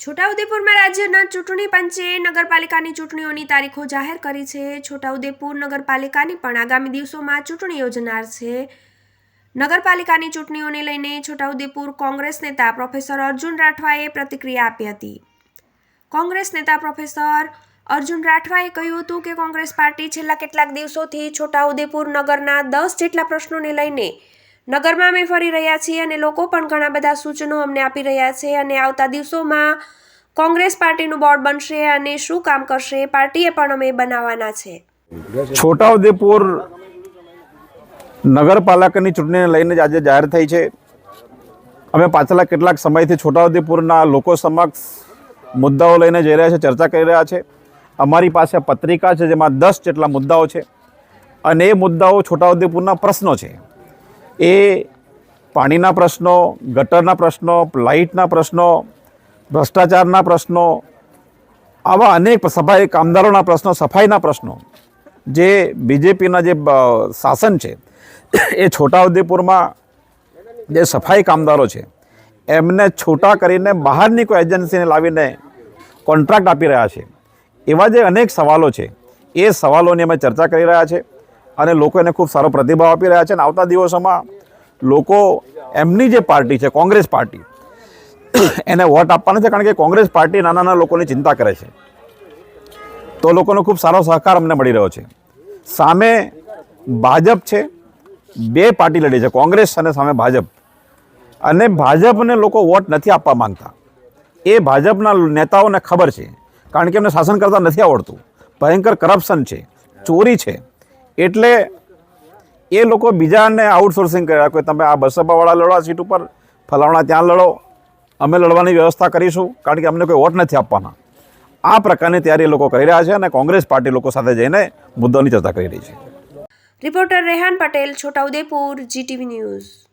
છોટાઉદેપુરમાં રાજ્યના ચૂંટણી પંચે નગરપાલિકાની ચૂંટણીઓની તારીખો જાહેર કરી છે. છોટાઉદેપુર નગરપાલિકાની પણ આગામી દિવસોમાં ચૂંટણી યોજનાર છે. નગરપાલિકાની ચૂંટણીઓને લઈને છોટાઉદેપુર કોંગ્રેસ નેતા પ્રોફેસર અર્જુન રાઠવાએ પ્રતિક્રિયા આપી હતી. કોંગ્રેસ નેતા પ્રોફેસર અર્જુન રાઠવાએ કહ્યું હતું કે કોંગ્રેસ પાર્ટી છેલ્લા કેટલાક દિવસોથી છોટાઉદેપુર નગરના દસ જેટલા પ્રશ્નોને લઈને નગરમાં અમે ફરી રહ્યા છીએ અને લોકો પણ ઘણા બધા સૂચનો અમને આપી રહ્યા છે અને આવતા દિવસોમાં કોંગ્રેસ પાર્ટીનું બોર્ડ બનશે અને શું કામ કરશે પાર્ટીએ પણ અમે બનાવવાના છે. છોટાઉદેપુર નગરપાલિકાની ચૂંટણીને લઈને જ આજે જાહેર થઈ છે. અમે પાછલા કેટલાક સમયથી છોટાઉદેપુરના લોકો સમક્ષ મુદ્દાઓ લઈને જઈ રહ્યા છે, ચર્ચા કરી રહ્યા છે. અમારી પાસે પત્રિકા છે જેમાં દસ જેટલા મુદ્દાઓ છે અને એ મુદ્દાઓ છોટાઉદેપુરના પ્રશ્નો છે. એ પાણીના પ્રશ્નો, ગટરના પ્રશ્નો, લાઇટના પ્રશ્નો, ભ્રષ્ટાચારના પ્રશ્નો, આવા અનેક સફાઈ કામદારોના પ્રશ્નો, સફાઈના પ્રશ્નો, જે બીજેપીના જે શાસન છે, એ છોટાઉદેપુરમાં જે સફાઈ કામદારો છે, એમને છૂટા કરીને બહારની કોઈ એજન્સીને લાવીને કોન્ટ્રાક્ટ આપી રહ્યા છે. એવા જે અનેક સવાલો છે, એ સવાલોની અમે ચર્ચા કરી રહ્યા છે. અને લોકો એને ખૂબ સારો પ્રતિભાવ આપી રહ્યા છે અને આવતા દિવસોમાં લોકો એમની જે પાર્ટી છે, કોંગ્રેસ પાર્ટી, એને વોટ આપવાના છે, કારણ કે કોંગ્રેસ પાર્ટી નાના નાના લોકોની ચિંતા કરે છે. તો લોકોનો ખૂબ સારો સહકાર અમને મળી રહ્યો છે. સામે ભાજપ છે, બે પાર્ટી લડી છે, કોંગ્રેસ અને સામે ભાજપ. અને ભાજપને લોકો વોટ નથી આપવા માંગતા. એ ભાજપના નેતાઓને ખબર છે, કારણ કે એમને શાસન કરતા નથી આવડતું. ભયંકર કરપ્શન છે, ચોરી છે. એટલે એ લોકો બીજાને આઉટસોર્સિંગ કર્યા. કે તમે આ બસપાવાળા લડો, આ સીટ ઉપર ફલાવણા ત્યાં લડો. અમે લડવાની વ્યવસ્થા કરીશું, કારણ કે અમને કોઈ વોટ નથી આપવાના. આ પ્રકારની તૈયારી લોકો કરી રહ્યા છે અને કોંગ્રેસ પાર્ટી લોકો સાથે જઈને મુદ્દોની ચર્ચા કરી રહી છે. Reporter Rehan Patel, Chhota Udepur, GTV news.